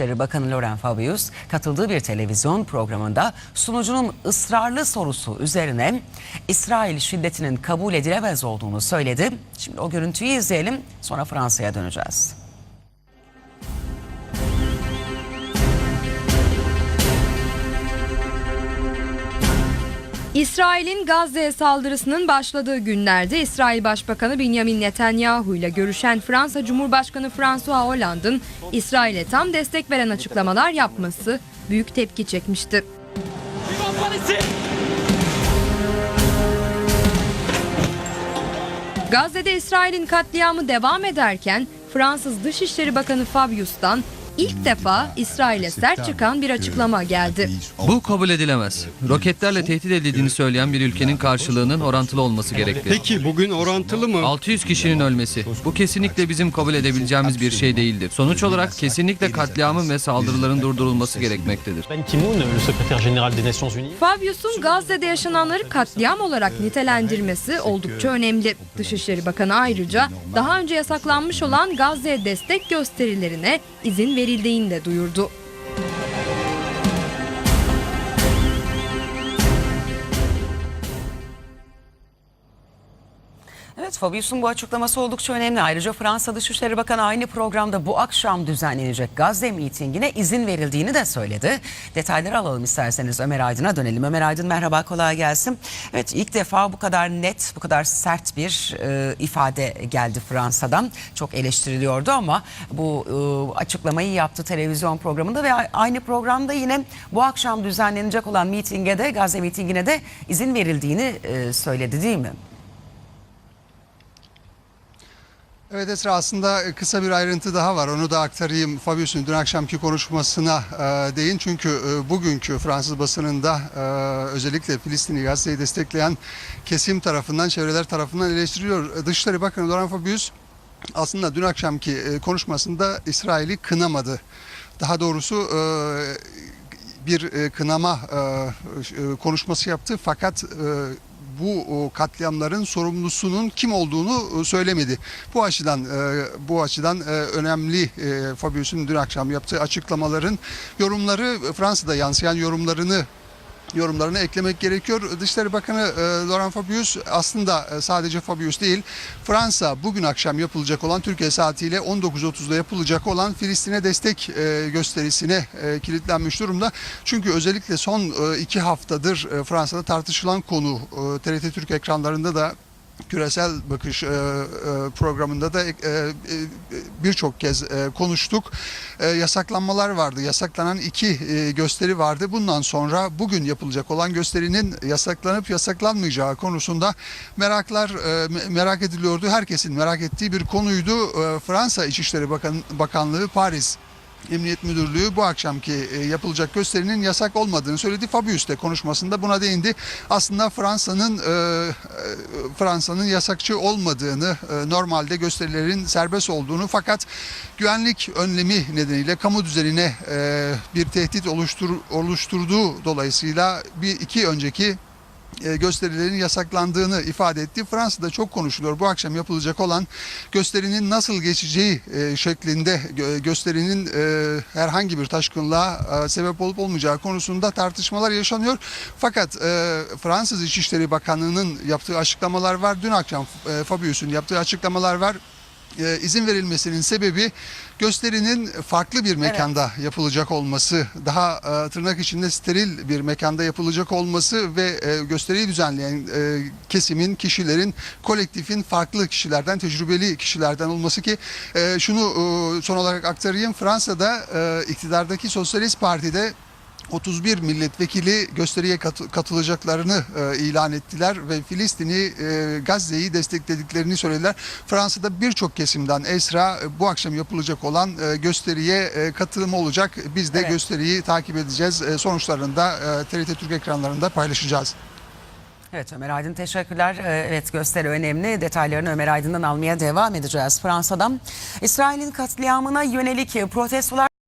Dışişleri Bakanı Laurent Fabius katıldığı bir televizyon programında sunucunun ısrarlı sorusu üzerine İsrail şiddetinin kabul edilemez olduğunu söyledi. Şimdi o görüntüyü izleyelim sonra Fransa'ya döneceğiz. İsrail'in Gazze'ye saldırısının başladığı günlerde İsrail Başbakanı Benjamin Netanyahu ile görüşen Fransa Cumhurbaşkanı François Hollande'ın İsrail'e tam destek veren açıklamalar yapması büyük tepki çekmişti. Gazze'de İsrail'in katliamı devam ederken Fransız Dışişleri Bakanı Fabius'tan ilk defa İsrail'e sert çıkan bir açıklama geldi. Bu kabul edilemez. Roketlerle tehdit edildiğini söyleyen bir ülkenin karşılığının orantılı olması gerekli. Peki bugün orantılı mı? 600 kişinin ölmesi. Bu kesinlikle bizim kabul edebileceğimiz bir şey değildir. Sonuç olarak kesinlikle katliamın ve saldırıların durdurulması gerekmektedir. Fabius'un Gazze'de yaşananları katliam olarak nitelendirmesi oldukça önemli. Dışişleri Bakanı ayrıca daha önce yasaklanmış olan Gazze'ye destek gösterilerine izin verildiğini de duyurdu. Evet Fabius'un bu açıklaması oldukça önemli. Ayrıca Fransa Dışişleri Bakanı aynı programda bu akşam düzenlenecek Gazze mitingine izin verildiğini de söyledi. Detayları alalım isterseniz Ömer Aydın'a dönelim. Ömer Aydın merhaba kolay gelsin. Evet ilk defa bu kadar net bu kadar sert bir e, ifade geldi Fransa'dan. Çok eleştiriliyordu ama bu e, açıklamayı yaptı televizyon programında ve aynı programda yine bu akşam düzenlenecek olan mitinge de Gazze mitingine de izin verildiğini e, söyledi değil mi? Evet Esra aslında kısa bir ayrıntı daha var. Onu da aktarayım. Fabius'un dün akşamki konuşmasına e, değin. Çünkü e, bugünkü Fransız basınında e, özellikle Filistin'i Gazze'yi destekleyen kesim tarafından, çevreler tarafından eleştiriliyor. Dışişleri Bakanı Laurent Fabius aslında dün akşamki e, konuşmasında İsrail'i kınamadı. Daha doğrusu e, bir e, kınama e, e, konuşması yaptı fakat e, bu o, katliamların sorumlusunun kim olduğunu e, söylemedi. Bu açıdan e, bu açıdan e, önemli e, Fabius'un dün akşam yaptığı açıklamaların yorumları Fransa'da yansıyan yorumlarını yorumlarını eklemek gerekiyor. Dışişleri Bakanı e, Laurent Fabius aslında e, sadece Fabius değil Fransa bugün akşam yapılacak olan Türkiye saatiyle 19.30'da yapılacak olan Filistin'e destek e, gösterisine e, kilitlenmiş durumda. Çünkü özellikle son e, iki haftadır e, Fransa'da tartışılan konu e, TRT Türk ekranlarında da küresel bakış e, e, programında da e, birçok kez konuştuk. Yasaklanmalar vardı. Yasaklanan iki gösteri vardı. Bundan sonra bugün yapılacak olan gösterinin yasaklanıp yasaklanmayacağı konusunda meraklar me- merak ediliyordu. Herkesin merak ettiği bir konuydu. Fransa İçişleri Bakan, Bakanlığı Paris Emniyet Müdürlüğü bu akşamki e, yapılacak gösterinin yasak olmadığını söyledi. Fabius de konuşmasında buna değindi. Aslında Fransa'nın e, e, Fransa'nın yasakçı olmadığını, normalde gösterilerin serbest olduğunu fakat güvenlik önlemi nedeniyle kamu düzenine bir tehdit oluştur, oluşturduğu dolayısıyla bir iki önceki gösterilerin yasaklandığını ifade etti. Fransa'da çok konuşuluyor. Bu akşam yapılacak olan gösterinin nasıl geçeceği e, şeklinde gö- gösterinin e, herhangi bir taşkınlığa e, sebep olup olmayacağı konusunda tartışmalar yaşanıyor. Fakat e, Fransız İçişleri Bakanlığı'nın yaptığı açıklamalar var. Dün akşam e, Fabius'un yaptığı açıklamalar var. E, izin verilmesinin sebebi gösterinin farklı bir mekanda yapılacak olması, daha e, tırnak içinde steril bir mekanda yapılacak olması ve e, gösteriyi düzenleyen e, kesimin, kişilerin, kolektifin farklı kişilerden, tecrübeli kişilerden olması ki e, şunu e, son olarak aktarayım. Fransa'da e, iktidardaki Sosyalist Parti'de 31 milletvekili gösteriye katı- katılacaklarını e, ilan ettiler ve Filistin'i, e, Gazze'yi desteklediklerini söylediler. Fransa'da birçok kesimden Esra e, bu akşam yapılacak olan e, gösteriye e, katılımı olacak. Biz de Evet. gösteriyi takip edeceğiz. E, sonuçlarını da e, TRT Türk ekranlarında paylaşacağız. Evet Ömer Aydın teşekkürler. Evet gösteri önemli. Detaylarını Ömer Aydın'dan almaya devam edeceğiz Fransa'dan. İsrail'in katliamına yönelik protestolar